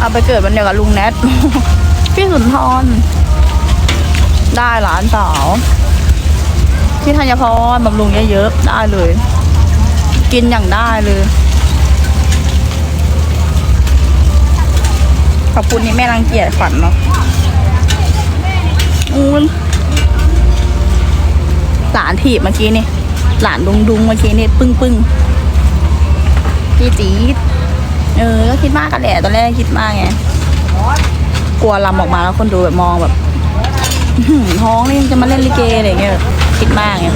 เอาไปเกิดวันเดียวกับลุงแนท พี่สุนทร ได้หลานสาวพี่ธัญพรบำรุงเยอะๆได้เลย กินอย่างได้เลย ขอบคุณนี่แม่รังเกียจขวัญเนาะอูนหลานถีบเมื่อกี้นี่ หลานดุงดุงๆเมื่อกี้นี่ ปึ้งปึ้งๆพี่จี๊ด เออ ก็คิดมากกันแหละตอนแรกคิดมากไง กลัวลำออกมาแล้วคนดูแบบมองแบบท้องนี่ยังจะมาเล่นลิเกอะไรเงี้ยแบบคิดมากไง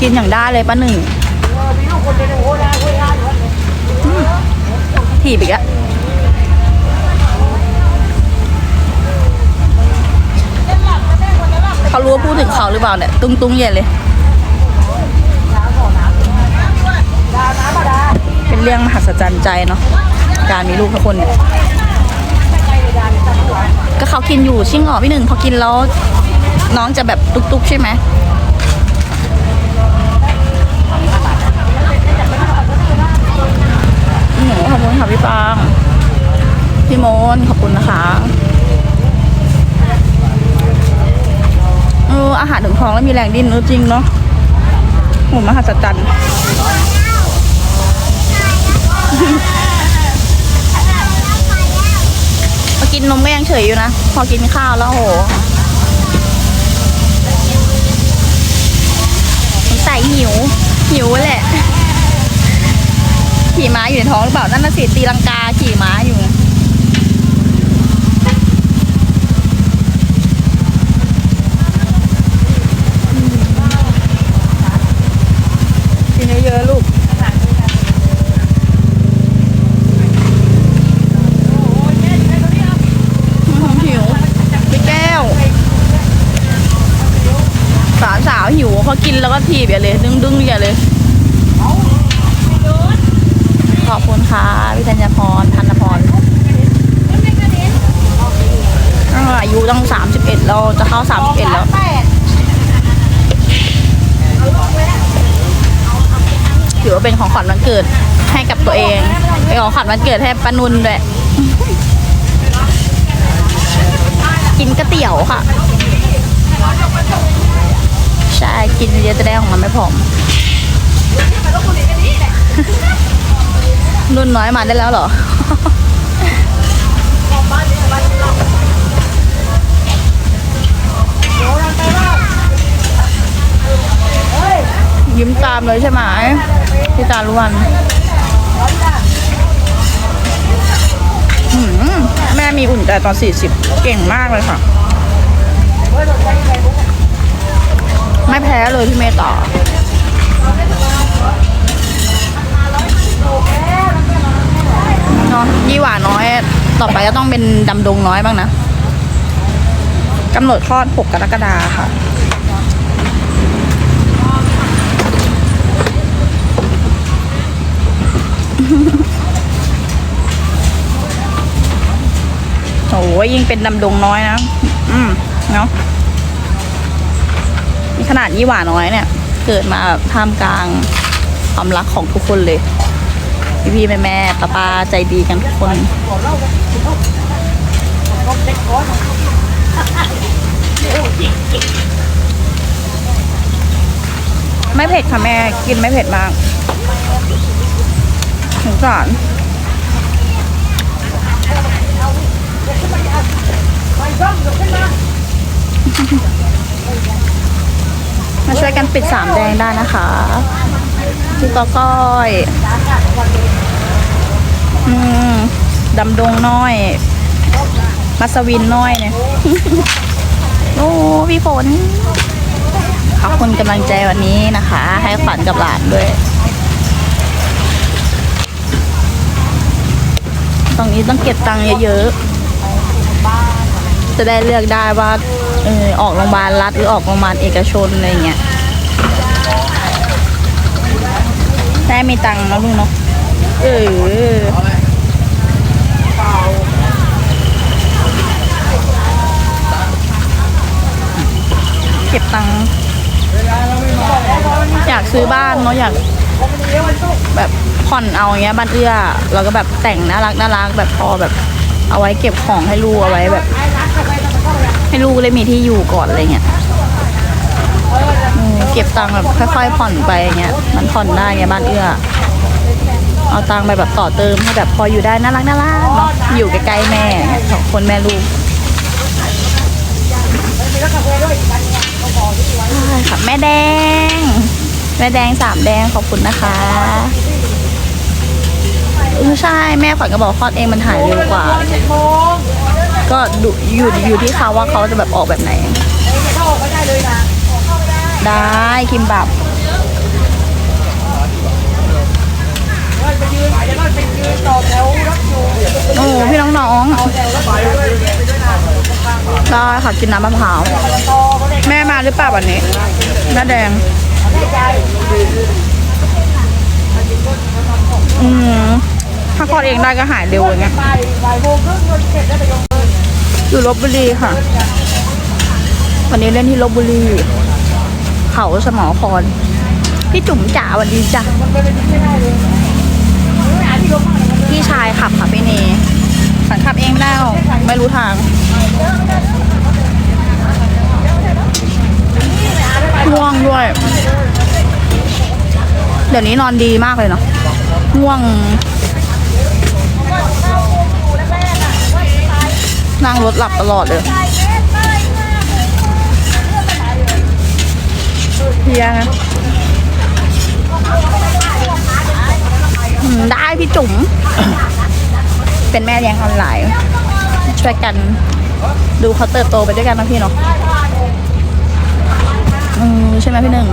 กินอย่างได้เลยป้าหนึ่งถีบอีกอะเขารู้ว่าพูดถึงเขาหรือเปล่าเนี่ย ตุ้งตุ้งเย็นเลย เรื่องมหัศจรรย์ใจเนาะการมีลูกทุกคน ก็เขากินอยู่ชิ่งเหรอพี่หนึ่งพอกินแล้วน้องจะแบบตุกๆใช่ไหมอืมขอบคุณค่ะพี่ปางพี่โมนขอบคุณนะคะเอออาหารถึงท้องแล้วมีแรงดิ้นเออจริงเนาะโหมหัศจรรย์ มากินนมก็ยังเฉยอยู่นะ พอกินข้าวแล้วโหสงสัยหิว หิวแหละ ขี่ม้าอยู่ในท้องหรือเปล่า นั่นน่ะสิตีลังกาขี่ม้าอยู่ กินเยอะๆลูก หิวพี่แก้ว สาวสาวหิว พอกินแล้วก็ทีบอย่าเลย ดึงดึงอย่าเลย ขอบคุณค่ะพี่ธัญพรธัญพรอายุตั้งสามสิบเอ็ดเราจะเข้าสามสิบเอ็ดแล้วถือว่าเป็นของขวัญวันเกิดให้กับตัวเองเป็นของขวัญวันเกิดให้ปานุนด้วยกินก๋วยเตี๋ยวค่ะ กินเยอะจะได้ของมันไม่ผอมนุ่นน้อยมาได้แล้วเหรอยิ้มตามเลยใช่ไหมพี่จารุวันหืมแม่มีอุ่นใจตอน 40 เก่งมากเลยค่ะ ไม่แพ้เลยพี่เมย์ต่อเนาะยี่หว่าน้อย ต่อไปก็ต้องเป็นดำดงน้อยบ้างนะกำหนดคลอด 6 กรกฎาค่ะ โอ้ยยิ่งเป็นดำดงน้อยนะ อืม เนาะ ขนาดยี่หว่าน้อยเนี่ย เกิดมาแบบท่ามกลางความรักของทุกคนเลย พี่พี่แม่แม่ป้าป้าใจดีกันทุกคนไม่เผ็ดค่ะแม่กินไม่เผ็ดมากสงสารมา มาช่วยกันปิดสามแดงได้นะคะพี่ก้อก้อยอืมดำดงน้อย มัสวินน้อยเนี่ยโอ้พี่ฝนขอบคุณกำลังใจวันนี้นะคะ ให้ขวัญกับหลานด้วย ตรงนี้ต้องเก็บตังค์เยอะๆ จะได้เลือกได้ว่า เออออกโรงพยาบาลรัฐหรือออกโรงพยาบาลเอกชนอะไรเงี้ยแม่มีตังค์แล้วลูกเนาะเออเก็บตังค์อยากซื้อบ้านเนาะอยากแบบผ่อนเอาอย่างเงี้ยบ้านเอื้อเราก็แบบแต่งน่ารักน่ารักแบบพอแบบเอาไว้เก็บของให้ลูกเอาไว้แบบ ให้ลูกได้มีที่อยู่ก่อนอะไรเงี้ยเก็บตังค์แบบค่อยๆผ่อนไปอย่างเงี้ยมันผ่อนได้ไงบ้านเอื้อ เอาตังค์ไปแบบต่อเติมให้แบบพออยู่ได้น่ารักน่ารักเนาะอยู่ใกล้ๆแม่สองคนแม่ลูกใช่ค่ะแม่แดง แม่แดงสามแดงขอบคุณนะคะเออใช่แม่ขวัญก็บอกคลอดเองมันหายเร็วกว่า ก็ดูอยู่อยู่ที่เขาว่าเขาจะแบบออกแบบไหนได้คิมบับโอ้พี่น้องๆได้ค่ะกินน้ำมะพร้าวแม่มาหรือเปล่าวันนี้แม่แดงอืมถ้าคลอดเองได้ก็หายเร็วอย่างเงี้ย อยู่ลบบุรีค่ะ วันนี้เล่นที่ลบบุรี เขาสมอพรพี่จุ๋มจ๋าวันดีจ้ะพี่ชายขับค่ะพี่เนขันขับเองไม่ได้หรอไม่รู้ทางง่วงด้วย เดี๋ยวนี้นอนดีมากเลยเนาะง่วง นั่งรถหลับตลอดเลยเพียนะได้พี่จุ๋ม เป็นแม่เลี้ยงออนไลน์ ช่วยกันดูเขาเติบโตไปด้วยกันนะพี่เนาะอืมใช่ไหมพี่หนึ่ง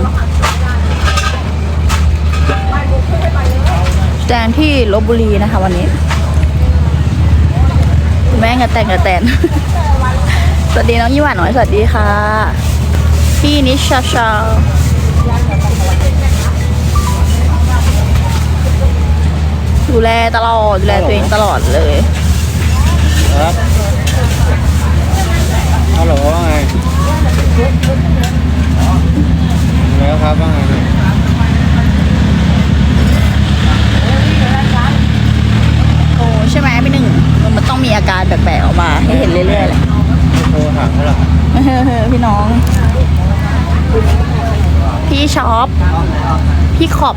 แตนที่ลบบุรีนะคะวันนี้ แม่กับแต่งกับแตน สวัสดีน้องยี่หวานน่อยสวัสดีค่ะ พี่นิชาชาดูแลตลอดดูแลตัวเองตลอดเลยครับฮัลโหลว่าไงแล้วครับว่าไงเนี่ย โอ้ใช่ไหมพี่หนึ่งมันต้ องมีอาการแปลกๆออกมาให้เห็นเรื่อยๆเลยโทรถามเขาหรอพี่น้อง พี่ช็อป พี่ขอบ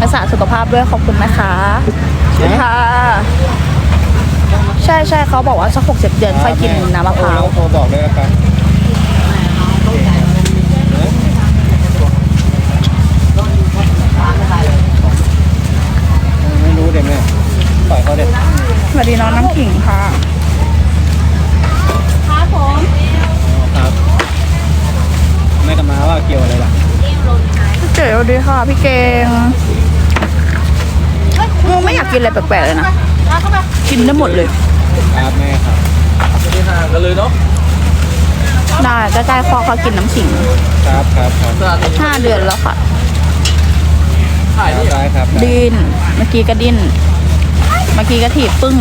รักษาสุขภาพด้วยขอบคุณนะคะค่ะใช่ใช่เขาบอกว่าสักหกสิบเดือนค่อยกินน้ำมะพร้าวโทรบอกด้วยครับไม่รู้เด็กเนี่ยปล่อยเขาเด็กส วัสดีน้องน้ำขิงค่ะครับผมครับแม่กับมาว่าเกี่ยวอะไรล่ะพี่เจ๋อดีค่ะพี่เก่งมึงไม่อยากกินอะไรแปลกๆเลยนะกินได้หมดเลยครับแม่ครับไม่ห่างกันเลยเนาะได้ใกล้ๆคอเขากินน้ำขิงครับครับครับสถานีห้าเดือนแล้วค่ะถ่ายนี่เหรอได้ครับได้ดิ้นเมื่อกี้ก็ดิ้น เมื่อกี้ก็ถีบปึ้ง